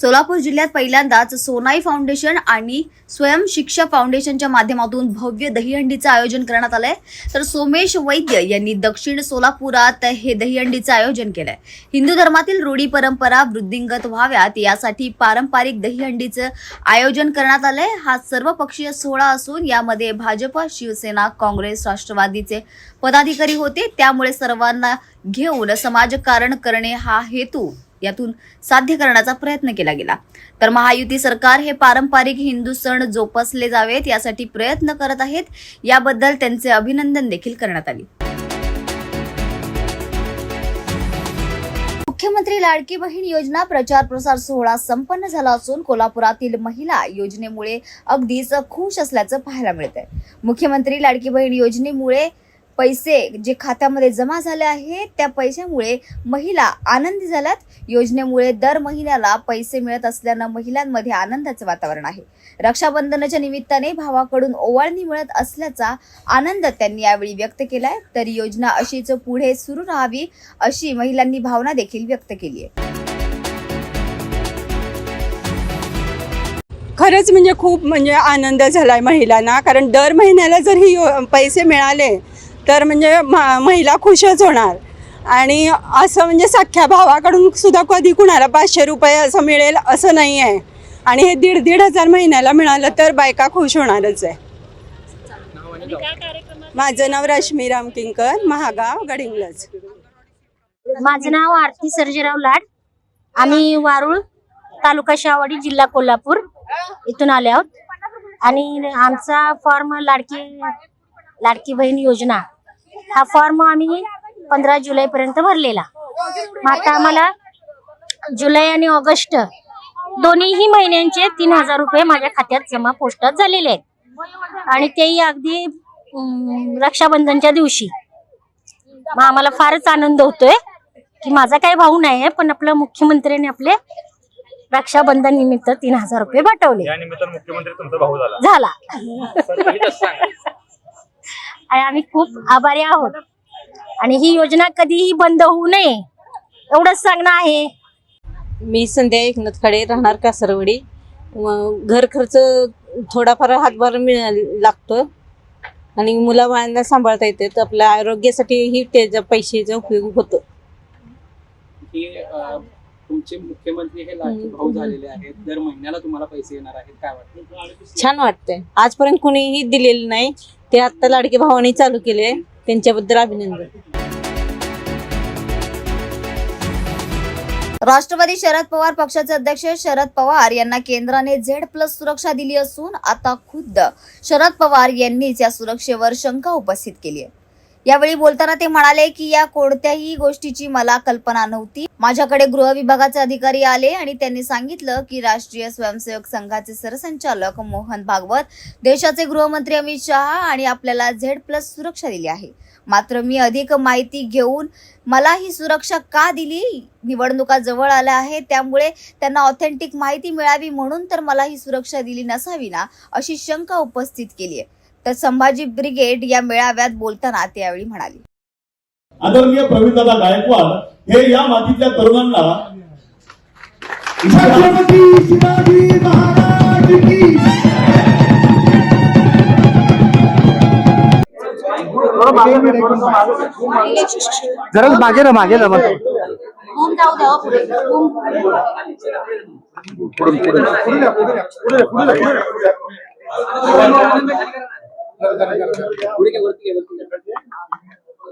सोलापूर जिल्ह्यात पहिल्यांदाच सोनाई फाउंडेशन आणि स्वयं शिक्षा फाउंडेशनच्या माध्यमातून भव्य दहीहंडीचं आयोजन करण्यात आलंय. तर सोमेश वैद्य यांनी दक्षिण सोलापुरात हे दहीहंडीचं आयोजन केलंय. हिंदू धर्मातील रूढी परंपरा वृद्धिंगत व्हाव्यात यासाठी पारंपरिक दहीहंडीचं आयोजन करण्यात आलंय. हा सर्वपक्षीय सोहळा असून यामध्ये भाजप शिवसेना काँग्रेस राष्ट्रवादीचे पदाधिकारी होते. त्यामुळे सर्वांना घेऊन समाजकारण करणे हा हेतू यातून साध्य करण्याचा प्रयत्न केला गेला. तर महायुती सरकार हे पारंपरिक हिंदू सण जोपासले जावेत यासाठी प्रयत्न करत आहेत. याबद्दल त्यांचे अभिनंदन देखील करण्यात आले. मुख्यमंत्री लाडकी बहीण योजना प्रचार प्रसार सोहळा संपन्न झाला असून कोल्हापुरातील महिला योजनेमुळे अगदीच खुश असल्याचं पाहायला मिळत आहे मुख्यमंत्री लाडकी बहीण योजनेमुळे पैसे जे खात्यामध्ये जमा झाले आहेत त्या पैशामुळे महिला आनंदी झाल्यात. योजनेमुळे दर महिन्याला पैसे मिळत असल्यानं महिलांमध्ये आनंदाचं वातावरण आहे. रक्षाबंधनाच्या निमित्ताने भावाकडून ओवाळणी मिळत असल्याचा आनंद त्यांनी यावेळी व्यक्त केलाय. तर योजना अशीच पुढे सुरू राहावी अशी महिलांनी भावना देखील व्यक्त केली आहे. खरंच म्हणजे खूप म्हणजे आनंद झाला आहे महिलांना कारण दर महिन्याला जर ही यो- पैसे मिळाले तर म्हणजे म- महिला खुशच होणार. आणि असं म्हणजे सख्ख्या भावाकडून सुद्धा कधी कुणाला पाचशे रुपये असं मिळेल असं नाही आहे. आणि हे दीड दीड हजार महिन्याला मिळालं तर बायका खुश होणारच आहे. माझं नाव रश्मी रामकिंकर महागाव गडिंगलज. माझं नाव आरती सर्जेराव लाड. आम्ही वारुळ तालुका शावाडी जिल्हा कोल्हापूर इथून आले आहोत. आणि आमचा फॉर्म लाडकी लाडकी बहीण योजना. हा फॉर्म आम्ही पंधरा जुलैपर्यंत भरलेला. मग आता आम्हाला जुलै आणि ऑगस्ट दोन्हीही महिन्यांचे तीन हजार रुपये माझ्या खात्यात जमा पोस्टात झालेले आहेत. आणि तेही अगदी रक्षाबंधनच्या दिवशी. मग आम्हाला फारच आनंद होतोय की माझा काही भाऊ नाही आहे पण आपल्या मुख्यमंत्र्यांनी आपले रक्षाबंधन निमित्त तीन हजार रुपये पाठवले. या निमित्तानं मुख्यमंत्री तुमचा भाऊ झाला. झाला. आणि आम्ही खूप आभारी आहोत. आणि ही योजना कधीही बंद होऊ नये एवढंच सांगणं आहे. मी संध्या एकनाथ खडे राहणार कासरवडी. घर खर्च थोडाफार हातभार मिळ लागतो आणि मुलाबाळांना सांभाळता येते तर आपल्या आरोग्यासाठीही त्याच्या पैशाचा उपयोग होतो. तुमचे मुख्यमंत्री हे लाडके भाऊ झालेले आहेत. दर महिन्याला तुम्हाला पैसे येणार आहेत. काय वाटतं? छान वाटतंय. आजपर्यंत कोणीही दिलेलं नाही. ते आत्ता लाडके भावाने चालू केले. त्यांच्याबद्दल अभिनंदन. राष्ट्रवादी शरद पवार पक्षाचे अध्यक्ष शरद पवार यांना केंद्राने झेड प्लस सुरक्षा दिली असून आता खुद्द. शरद पवार यांनीच या सुरक्षेवर शंका उपस्थित केली आहे. यावेळी बोलताना ते म्हणाले की या कोणत्याही गोष्टीची मला कल्पना नव्हती. माझ्याकडे गृह विभागाचे अधिकारी आले आणि त्यांनी सांगितलं की राष्ट्रीय स्वयंसेवक संघाचे सरसंचालक मोहन भागवत देशाचे गृहमंत्री अमित शहा आणि आपल्याला झेड प्लस सुरक्षा दिली आहे. मात्र मी अधिक माहिती घेऊन मला ही सुरक्षा का दिली? निवडणुका जवळ आल्या आहे त्यामुळे त्यांना ऑथेंटिक माहिती मिळावी म्हणून तर मला ही सुरक्षा दिली नसावी ना अशी शंका उपस्थित केली आहे. तर संभाजी ब्रिगेड या मेळाव्यात बोलताना ते यावेळी म्हणाले. आदरणीय प्रवीणदादा गायकवाड हे या मातीतल्या तरुणांना छत्रपती शिवाजी महाराज की जरा मागे ना मागे ना मग पुढे वरती घ्या, वरती घ्या.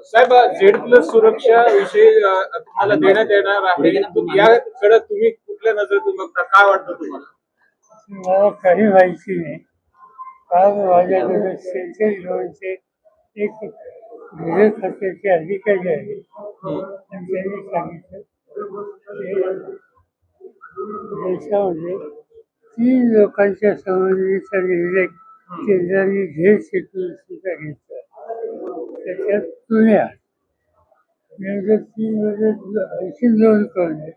साहेब झेड प्लस सुरक्षा विषयी तुम्हाला देण्यात येणार आहे. याकडे तुम्ही कुठल्या नजरेतून बघता? काय वाटतं तुम्हाला? मला काही माहिती नाही. काल माझ्याकडे एक गृह खात्याचे अधिकारी आहे. त्यांनी सांगितलं देशामध्ये तीन लोकांच्या संबंधीचा निर्णय केंद्राने झेड सेक्युरिटीचा घेतला त्याच्यात तुम्ही आहात नंतर तीन मध्ये आणखी दोन कोण आहे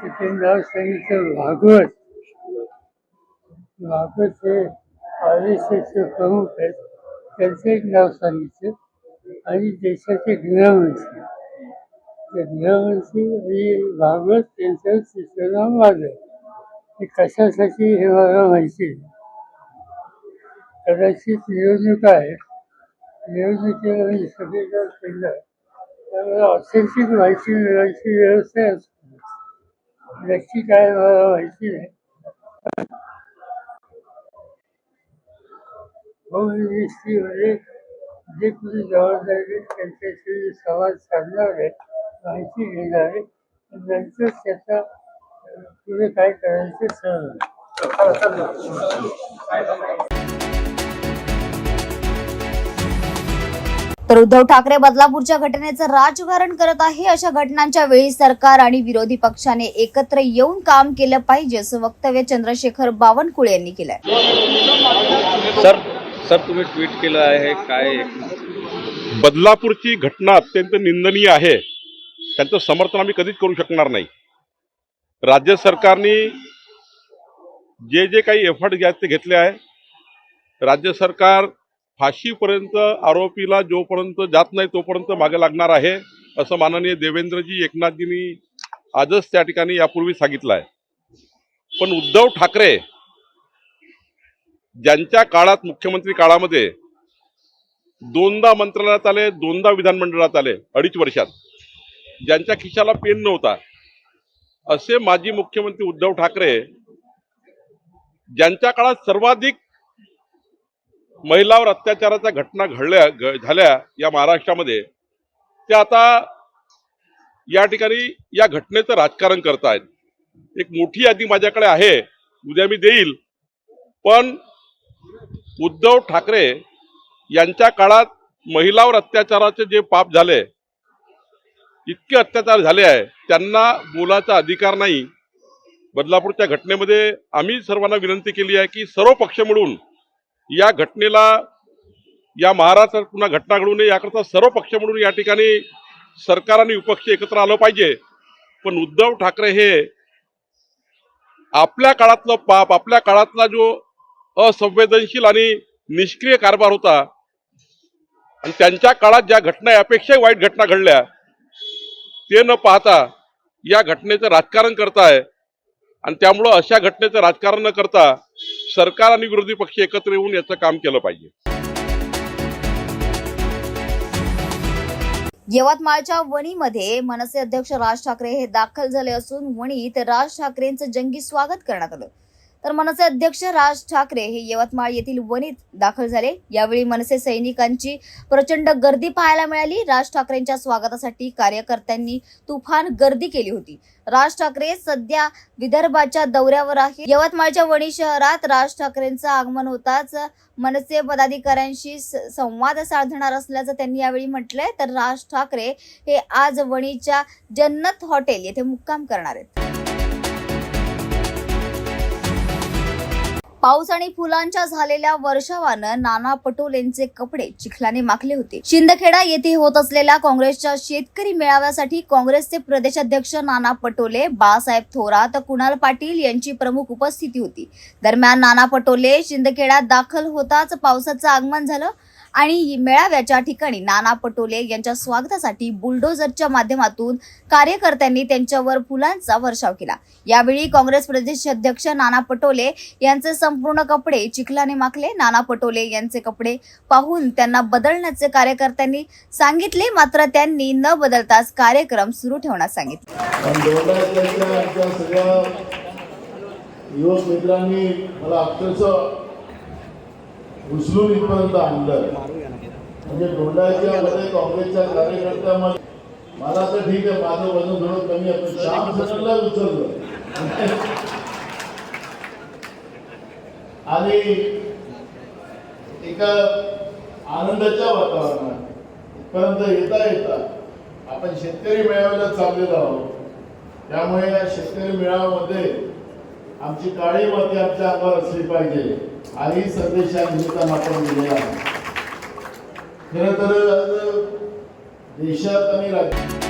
त्याचे नाव सांगितलं भागवत. भागवत हे आर एस एसचे प्रमुख आहेत. त्यांचं एक नाव सांगितलं. आणि देशाचे गृहमंत्री. ते गृहमंत्री आणि भागवत त्यांचं तिसरं नाव माझं. ते कशासाठी हे मला माहिती आहे कदाचित निवडणूक आहे. निवडणुकीला मी सगळीकडे केलं. त्यामुळे ऑथेंटिक माहिती मिळायची व्यवस्था असते नक्की काय मला माहिती नाही. बहुनिष्ठी म्हणजे जे कुणी जबाबदारी त्यांच्याशी संवाद साधणार आहे माहिती घेणार आहे नंतर त्याचा पुढे काय करायचं ठरवणार तर उद्धव ठाकरे बदलापूरच्या घटनेचं राजकारण करत आहे. अशा घटनांच्या वेळी सरकार आणि विरोधी पक्षाने एकत्र येऊन काम केलं पाहिजे असं वक्तव्य चंद्रशेखर बावनकुळे यांनी केलंय. सर सर तुम्ही ट्विट केलं आहे काय बदलापूरची घटना अत्यंत निंदनीय आहे. त्यांचं समर्थन आम्ही कधीच करू शकणार नाही. राज्य सरकारने जे जे काही एफर्ट घ्यायचे घेतले आहे राज्य सरकार फाशीपर्यंत आरोपीला जोपर्यंत जात नाही तोपर्यंत मागे लागणार आहे असं माननीय देवेंद्रजी एकनाथजींनी आजच त्या ठिकाणी यापूर्वी सांगितलं आहे पण उद्धव ठाकरे ज्यांच्या काळात मुख्यमंत्री काळामध्ये दोनदा मंत्रालयात आले दोनदा विधानमंडळात आले अडीच वर्षात ज्यांच्या खिशाला पेन नव्हता असे माजी मुख्यमंत्री उद्धव ठाकरे ज्यांच्या काळात सर्वाधिक महिलावर अत्याचाराच्या घटना घडल्या झाल्या या महाराष्ट्रामध्ये ते आता या ठिकाणी या घटनेचं राजकारण करतायत. एक मोठी यादी माझ्याकडे आहे उद्या मी देईल. पण उद्धव ठाकरे यांच्या काळात महिलावर अत्याचाराचे जे पाप झाले इतके अत्याचार झाले आहे त्यांना बोलाचा अधिकार नाही. बदलापूरच्या घटनेमध्ये आम्ही सर्वांना विनंती केली आहे की सर्व पक्ष मिळून या घटनेला या महाराष्ट्रात पुन्हा घटना घडू नये याकरता सर्व पक्ष म्हणून या ठिकाणी सरकार आणि विपक्ष एकत्र आलं पाहिजे. पण उद्धव ठाकरे हे आपल्या काळातलं पाप आपल्या काळातला जो असंवेदनशील आणि निष्क्रिय कारभार होता आणि त्यांच्या काळात ज्या घटना यापेक्षाही वाईट घटना घडल्या ते न पाहता या घटनेचं राजकारण करताय. आणि त्यामुळं अशा घटनेचं राजकारण न करता सरकार आणि विरोधी पक्ष एकत्र येऊन याचं काम केलं पाहिजे. यवतमाळच्या वणीमध्ये मनसे अध्यक्ष राज ठाकरे हे दाखल झाले असून वणीत राज ठाकरेंचं जंगी स्वागत करण्यात आलं. तर मनसे अध्यक्ष राज ठाकरे हे यवतमाळ येथील वणीत दाखल झाले. यावेळी मनसे सैनिकांची प्रचंड गर्दी पाहायला मिळाली. राज ठाकरेंच्या स्वागतासाठी कार्यकर्त्यांनी तुफान गर्दी केली होती. राज ठाकरे सध्या विदर्भाच्या दौऱ्यावर आहे यवतमाळच्या वणी शहरात राज ठाकरेंचं आगमन होताच मनसे पदाधिकाऱ्यांशी संवाद साधणार असल्याचं त्यांनी यावेळी म्हटलंय. तर राज ठाकरे हे आज वणीच्या जन्नत हॉटेल येथे मुक्काम करणार आहेत. पाऊस आणि फुलांच्या झालेल्या वर्षावानं नाना पटोलेंचे कपडे चिखलाने माखले होते. शिंदखेडा येथे होत असलेल्या काँग्रेसच्या शेतकरी मेळाव्यासाठी काँग्रेसचे प्रदेशाध्यक्ष नाना पटोले बाळासाहेब थोरात कुणाल पाटील यांची प्रमुख उपस्थिती होती. दरम्यान नाना पटोले शिंदखेड्यात दाखल होताच पावसाचं आगमन झालं. आणि मेळाव्याच्या ठिकाणी नाना पटोले यांच्या स्वागतासाठी बुलडोझरच्या माध्यमातून कार्यकर्त्यांनी त्यांच्यावर फुलांचा वर्षाव केला. यावेळी काँग्रेस प्रदेशाध्यक्ष नाना पटोले यांचे संपूर्ण कपडे चिखलाने माखले. नाना पटोले यांचे कपडे पाहून त्यांना बदलण्याचे कार्यकर्त्यांनी सांगितले. मात्र त्यांनी न बदलताच कार्यक्रम सुरू ठेवण्यास सांगितले. युवक मित्रांनी मला अक्षरशः उचलून इथपर्यंत आणलं. म्हणजे डोंडाच्या मध्ये काँग्रेसच्या कार्यकर्त्यामध्ये मला तर ठीक आहे माझं वजन थोडं कमी असतं श्याम सरांना उचललं. आणि एका आनंदाच्या वातावरणात इथपर्यंत येता येता आपण शेतकरी मेळाव्याला चाललेलो आहोत. त्यामुळे या शेतकरी मेळाव्यामध्ये आमची काळी माती आमच्या अंगावर असली पाहिजे. आणि संदेश या निमित्तानं आपण दिलेला आहे. खरं तर देशात आणि राज्यात